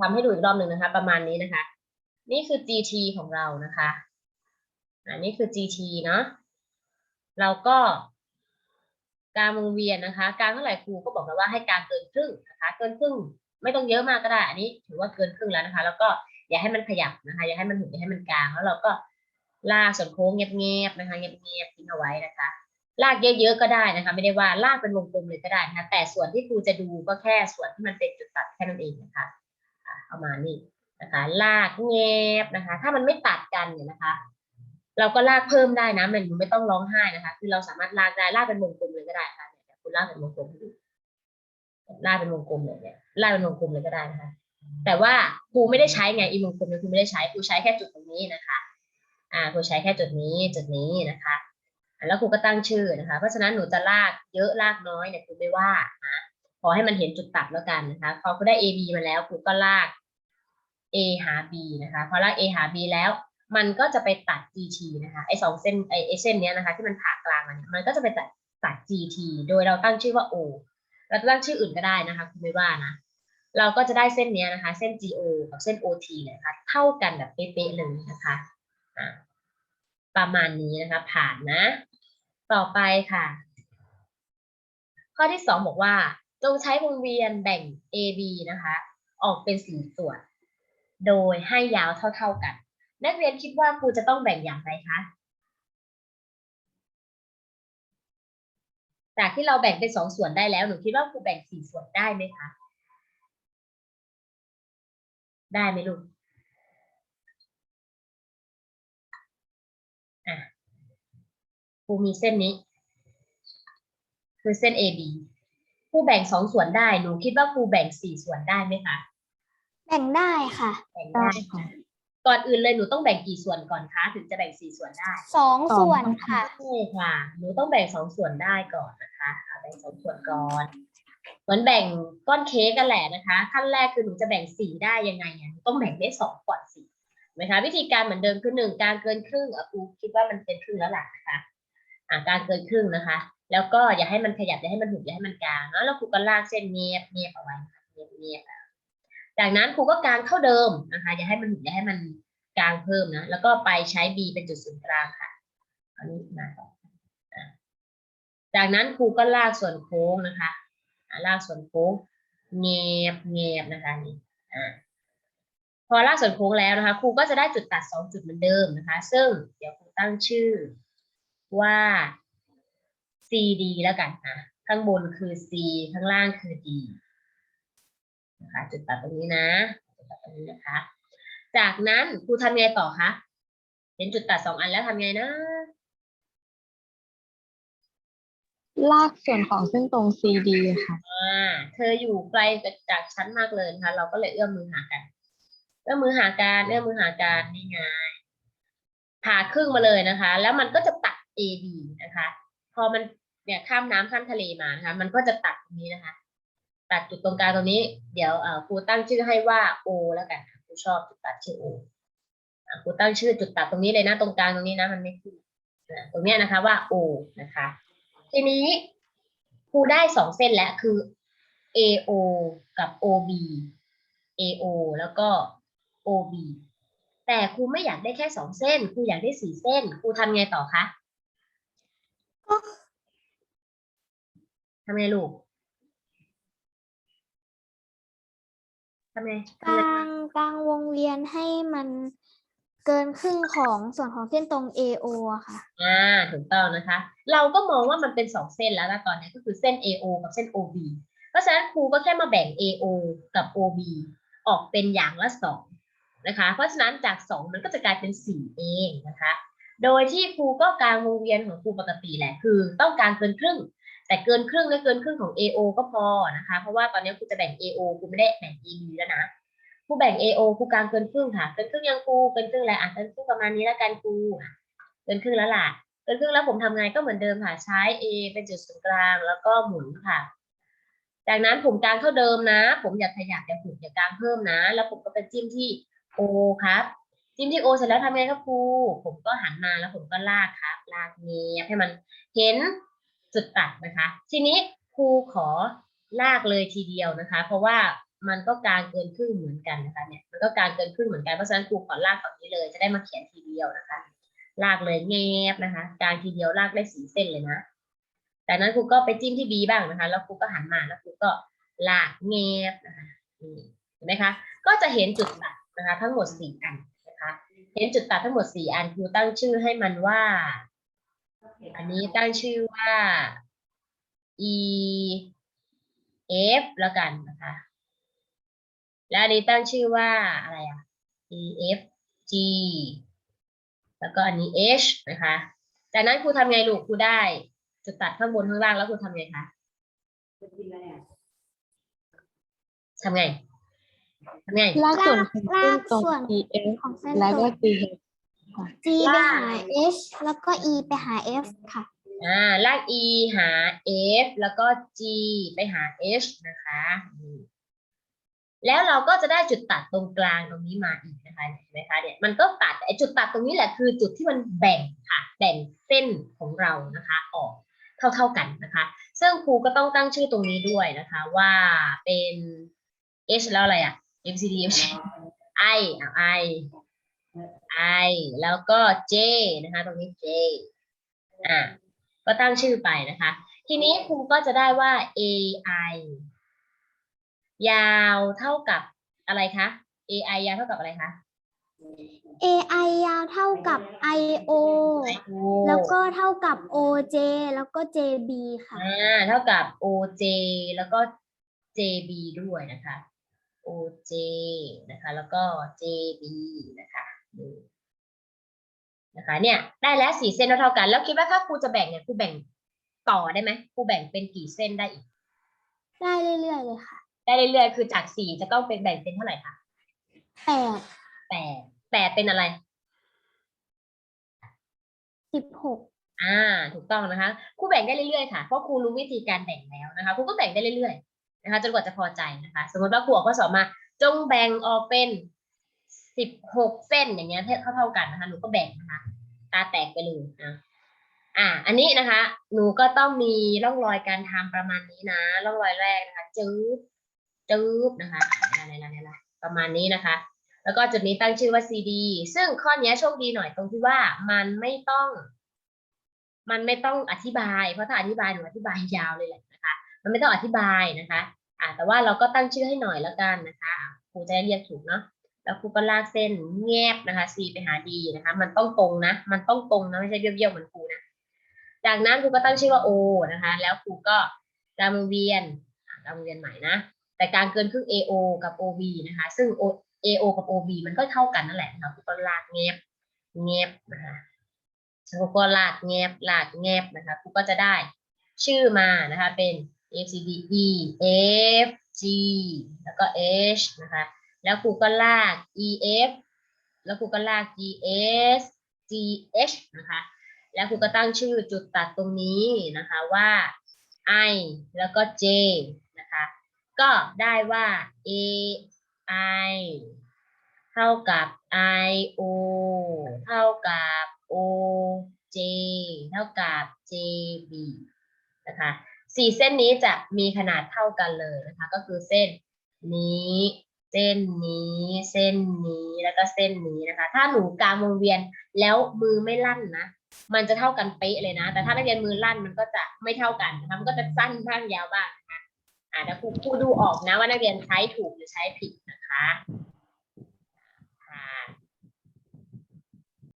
ทำให้ดูอีกรอบหนึ่งนะคะ ประมาณนี้นะคะ นี่คือ GT ของเรานะคะอันนี้คือ GT เนาะเราก็กางวงเวียนนะคะ กางเท่าไหร่ครูก็บอกแล้วว่าให้กางเกินครึ่งนะคะ เกินครึ่งไม่ต้องเยอะมากก็ได้ อันนี้ถือว่าเกินครึ่งแล้วนะคะ แล้วก็อย่าให้มันขยับนะคะ อย่าให้มันหุบอย่าให้มันกลาง แล้วเราก็ลากส่วนโค้งเงียบๆนะคะเงียบๆทิ้งเอาไว้นะคะ ลากเยอะๆก็ได้นะคะ ไม่ได้ว่าลากเป็นวงกลมเลยก็ได้นะคะ แต่ส่วนที่ครูจะดูก็แค่ส่วนที่มันเป็นจุดตัดแค่นั้นเองนะคะ เอามานี่นะคะ ลากเงียบนะคะ ถ้ามันไม่ตัดกันเนี่ยนะคะ เราก็ลากเพิ่มได้นะมันไม่ต้องร้องไห้นะคะ คือเราสามารถลากได้ลากเป็นวงกลมเลยก็ได้ค่ะเนี่ยคุณลากเป็นวงกลมดูลากเป็นวงกลมเลยเนี่ยลากเป็นวงกลมเลยก็ได้นะคะ แต่ว่าครูไม่ได้ใช้ไงอีวงกลมเนี่ยครูไม่ได้ใช้ครูใช้แค่จุดตรงนี้นะคะ อ่าครูใช้แค่จุดนี้จุดนี้นะคะอะแล้วครูก็ตั้งชื่อนะคะ เพราะฉะนั้นหนูจะลากเยอะลากน้อยเนี่ยครูไม่ว่านะขอให้มันเห็นจุดตัดแล้วกันนะคะพอครูได้ A B มาแล้วครูก็ลาก A หา B นะคะ พอลาก A หา B แล้ว มันก็จะไปตัด GT นะคะไอ้สองเส้นไอ้เส้นเนี้ยนะคะที่มันผ่ากลางมันเนี่ยมันก็จะไปตัดตัด GT โดยเราตั้งชื่อว่า O เราจะตั้งชื่ออื่นก็ได้นะคะคุณไม่ว่านะเราก็จะได้เส้นเนี้ยนะคะ เส้น GO กับเส้น OT เนี่ยนะคะ เท่ากันแบบเป๊ะๆเลยนะคะอ่าประมาณนี้นะคะ ผ่านนะ ต่อไปค่ะ ข้อที่สองบอกว่า จงใช้วงเวียนแบ่ง AB นะคะ ออกเป็นสี่ส่วน โดยให้ยาวเท่า ๆกัน นักเรียนคิดว่าครูจะต้องแบ่งอย่างไรคะจากที่เราแบ่งเป็นสองส่วนได้แล้วหนูคิดว่าครูแบ่งสี่ส่วนได้ไหมคะได้ไหมลูกอะครูมีเส้นนี้ คือเส้น AB ครูแบ่งสองส่วนได้ หนูคิดว่าครูแบ่งสี่ส่วนได้ไหมคะ แบ่งได้ค่ะแบ่งได้ค่ะก่อนอื่นเลยหนูต้องแบ่งกี่ส่วนก่อนคะถึงจะแบ่งสี่ส่วนได้สองส่วนค่ะใช่ค่ะหนูต้องแบ่งสองส่วนได้ก่อนนะคะเอาแบ่งสองส่วนก่อนเหมือนแบ่งก้อนเค้กกันแหละนะคะ ขั้นแรกคือหนูจะแบ่งสีได้ยังไงอะหนูต้องแบ่งได้สองก่อนสิเห็นไหมคะวิธีการเหมือนเดิมคือหนึ่งการเกินครึ่งอะครูคิดว่ามันเป็นครึ่งแล้วล่ะนะคะอ่าการเกินครึ่งนะคะ แล้วก็อย่าให้มันขยับอย่าให้มันหุบอย่าให้มันกลางเนาะแล้วครูก็ลากเส้นเนียบเนียบเอาไว้นะคะเนียบเนียบอะ จากนั้นครูก็กางเท่าเดิมนะคะอย่าให้มันอย่าให้มันกลางเพิ่มนะ แล้วก็ไปใช้ B เป็นจุดศูนย์กลางค่ะอันนี้มาต่อจากนั้นครูก็ลากส่วนโค้งนะคะลากส่วนโค้งเงียบเงียบนะคะนี่อ่าพอลากส่วนโค้งแล้วนะคะครูก็จะได้จุดตัดสองจุดเหมือนเดิมนะคะ ซึ่งเดี๋ยวครูตั้งชื่อว่า CD แล้วกันอะข้างบนคือ C ข้างล่างคือ D นะคะจุดตัดตรงนี้นะจุดตัดตรงนี้นะคะ จากนั้นครูทำไงต่อคะเห็นจุดตัดสองอันแล้วทำไงนะ ลากส่วนของเส้นตรง CD ค่ะอ่าเธออยู่ไกลจากฉันมากเลยนะคะ เราก็เลยเอื้อมมือหากัน เอื้อมมือหากันเอื้อมมือหากันนี่ไงผ่าครึ่งมาเลยนะคะ แล้วมันก็จะตัด AB นะคะ พอมันเนี่ยข้ามน้ำข้ามทะเลมานะคะ มันก็จะตัดตรงนี้นะคะ ตัดจุดตรงกลางตรงนี้ เดี๋ยวเอ่อครูตั้งชื่อให้ว่า O แล้วกันครูชอบจุดตัดชื่อ O อะครูตั้งชื่อจุดตัดตรงนี้เลยนะตรงกลางตรงนี้นะมันไม่ขึ้นอะตรงเนี้ยนะคะว่า O นะคะ ทีนี้ครูได้สองเส้นแล้วคือ AO กับ OB AO แล้วก็ OB แต่ครูไม่อยากได้แค่สองเส้นครูอยากได้สี่เส้นครูทำไงต่อคะก็ทำไงลูก ทำไงกลางกลางวงเวียนให้มันเกินครึ่งของส่วนของเส้นตรง AO อะค่ะ อ่าถูกต้องนะคะ เราก็มองว่ามันเป็นสองเส้นแล้วนะตอนนี้ก็คือเส้น AO กับเส้น OB เพราะฉะนั้นครูก็แค่มาแบ่ง AO กับ OB ออกเป็นอย่างละสองนะคะ เพราะฉะนั้นจากสองมันก็จะกลายเป็นสี่เองนะคะ โดยที่ครูก็กลางวงเวียนของครูปกติแหละคือ ต้องการเกินครึ่ง แต่เกินครึ่งและเกินครึ่งของ AO ก็พอนะคะ เพราะว่าตอนนี้ครูจะแบ่ง AO ครูไม่ได้แบ่ง EB แล้วนะครูแบ่ง AO ครูกลางเกินครึ่งค่ะ เกินครึ่งยังครูเกินครึ่งแล้วอะเกินครึ่งประมาณนี้แล้วกันครูเกินครึ่งแล้วล่ะ เกินครึ่งแล้วผมทำไงก็เหมือนเดิมค่ะใช้ A เป็นจุดศูนย์กลางแล้วก็หมุนค่ะ จากนั้นผมกลางเท่าเดิมนะ ผมอย่าขยับอย่าหุบอย่ากลางเพิ่มนะ แล้วผมก็ไปจิ้มที่ O ครับจิ้มที่ O เสร็จแล้วทำไงครับครูผมก็หันมาแล้วผมก็ลากครับลากเงียบให้มันเห็น จุดตัดนะคะ ทีนี้ครูขอลากเลยทีเดียวนะคะ เพราะว่ามันก็กลางเกินครึ่งเหมือนกันนะคะเนี่ยมันก็กลางเกินครึ่งเหมือนกันเพราะฉะนั้นครูขอลากฝั่งนี้เลย จะได้มาเขียนทีเดียวนะคะลากเลยแงบนะคะกลางทีเดียวลากได้สีเส้นเลยนะจากนั้นครูก็ไปจิ้มที่ B บ้างนะคะ แล้วครูก็หันมาแล้วครูก็ลากแงบนะคะนี่เห็นไหมคะ ก็จะเห็นจุดตัดนะคะ ทั้งหมดสี่อันนะคะ เห็นจุดตัดทั้งหมดสี่อันครูตั้งชื่อให้มันว่า อันนี้ตั้งชื่อว่า e f แล้วกันนะคะ และอันนี้ตั้งชื่อว่าอะไรอะ e f g แล้วก็อันนี้ h นะคะ จากนั้นครูทำไงลูกครูได้จุดตัดข้างบนข้างล่างแล้วครูทำไงคะทำไงทำไงลากส่วนของลาเส้นกตรงส่วน CF ของเส้นแล้วตรก็ง CH G ไปหา H แล้วก็ E ไปหา F ค่ะ อ่าลาก e หา f แล้วก็ g ไปหา h นะคะอืมแล้วเราก็จะได้จุดตัดตรงกลางตรงนี้มาอีกนะคะเห็นไหมคะเนี่ยมันก็ตัดไอ้จุดตัดตรงนี้แหละคือจุดที่มันแบ่งค่ะ แบ่งเส้นของเรานะคะออกเท่าๆกันนะคะ ซึ่งครูก็ต้องตั้งชื่อตรงนี้ด้วยนะคะ ว่าเป็น h แล้วอะไรอะ mcd i อะ i i แล้วก็ j นะคะ ตรงนี้ j อะก็ตั้งชื่อไปนะคะ ทีนี้ครูก็จะได้ว่า AI ยาวเท่ากับอะไรคะ AI ยาวเท่ากับอะไรคะ AI ยาวเท่ากับ IO โอ้แล้วก็เท่ากับ OJ แล้วก็ JB ค่ะอ่าเท่ากับ OJ แล้วก็ JB ด้วยนะคะ OJ นะคะ แล้วก็ JB นะคะ นี่นะคะเนี่ยได้แล้วสี่เส้นเท่าๆกัน แล้วคิดว่าถ้าครูจะแบ่งเนี่ยครูแบ่งต่อได้ไหมครูแบ่งเป็นกี่เส้นได้อีก ได้เรื่อยๆเลยค่ะ ได้เรื่อยๆคือจากสี่จะต้องเป็นแบ่งเป็นเท่าไหร่คะแปดแปดแปดเป็นอะไรสิบหกอ่า ถูกต้องนะคะครูแบ่งได้เรื่อยๆค่ะเพราะครูรู้วิธีการแบ่งแล้วนะคะครูก็แบ่งได้เรื่อยๆนะคะจนกว่าจะพอใจนะคะ สมมติว่าครูออกข้อสอบมา จงแบ่งออกเป็น สิบหกเส้นอย่างเงี้ยเท่าเท่ากันนะคะหนูก็แบ่งนะคะ ตาแตกไปเลยนะอ่า อันนี้นะคะ หนูก็ต้องมีร่องรอยการทำประมาณนี้นะ ร่องรอยแรกนะคะ จืบจืบนะคะอะไรอะไรอะไรประมาณนี้นะคะ แล้วก็จุดนี้ตั้งชื่อว่า CD ซึ่งข้อนี้โชคดีหน่อยตรงที่ว่ามันไม่ต้อง มันไม่ต้องอธิบาย เพราะถ้าอธิบายหนูอธิบายยาวเลยแหละนะคะ มันไม่ต้องอธิบายนะคะ อ่าแต่ว่าเราก็ตั้งชื่อให้หน่อยแล้วกันนะคะอะครูจะได้เรียกถูกเนาะ แล้วครูก็ลากเส้นแงบนะคะ C ไปหา D นะคะ มันต้องตรงนะ มันต้องตรงนะ ไม่ใช่เบี้ยวๆเหมือนครูนะ จากนั้นครูก็ตั้งชื่อว่า O นะคะ แล้วครูก็กางวงเวียนอะกางวงเวียนใหม่นะ แต่กางเกินครึ่ง AO กับ OB นะคะ ซึ่ง AO กับ OB มันก็เท่ากันนั่นแหละนะคะครูก็ลากแงบแงบนะคะครูก็ลากแงบลากแงบนะคะครูก็จะได้ชื่อมานะคะเป็น A C D E F G แล้วก็ H นะคะ แล้วครูก็ลาก E F แล้วครูก็ลาก G S G H นะคะ แล้วครูก็ตั้งชื่อจุดตัดตรงนี้นะคะว่า I แล้วก็ J นะคะ ก็ได้ว่า A I เท่ากับ I O เท่ากับ O J เท่ากับ J B นะคะสี่เส้นนี้จะมีขนาดเท่ากันเลยนะคะ ก็คือเส้นนี้ เส้นนี้ เส้นนี้แล้วก็เส้นนี้นะคะ ถ้าหนูกางวงเวียนแล้วมือไม่ลั่นนะมันจะเท่ากันเป๊ะเลยนะ แต่ถ้านักเรียนมือลั่นมันก็จะไม่เท่ากันนะคะมันก็จะสั้นบ้างยาวบ้างนะคะอ่าเดี๋ยวครูครูดูออกนะว่านักเรียนใช้ถูกหรือใช้ผิดนะคะ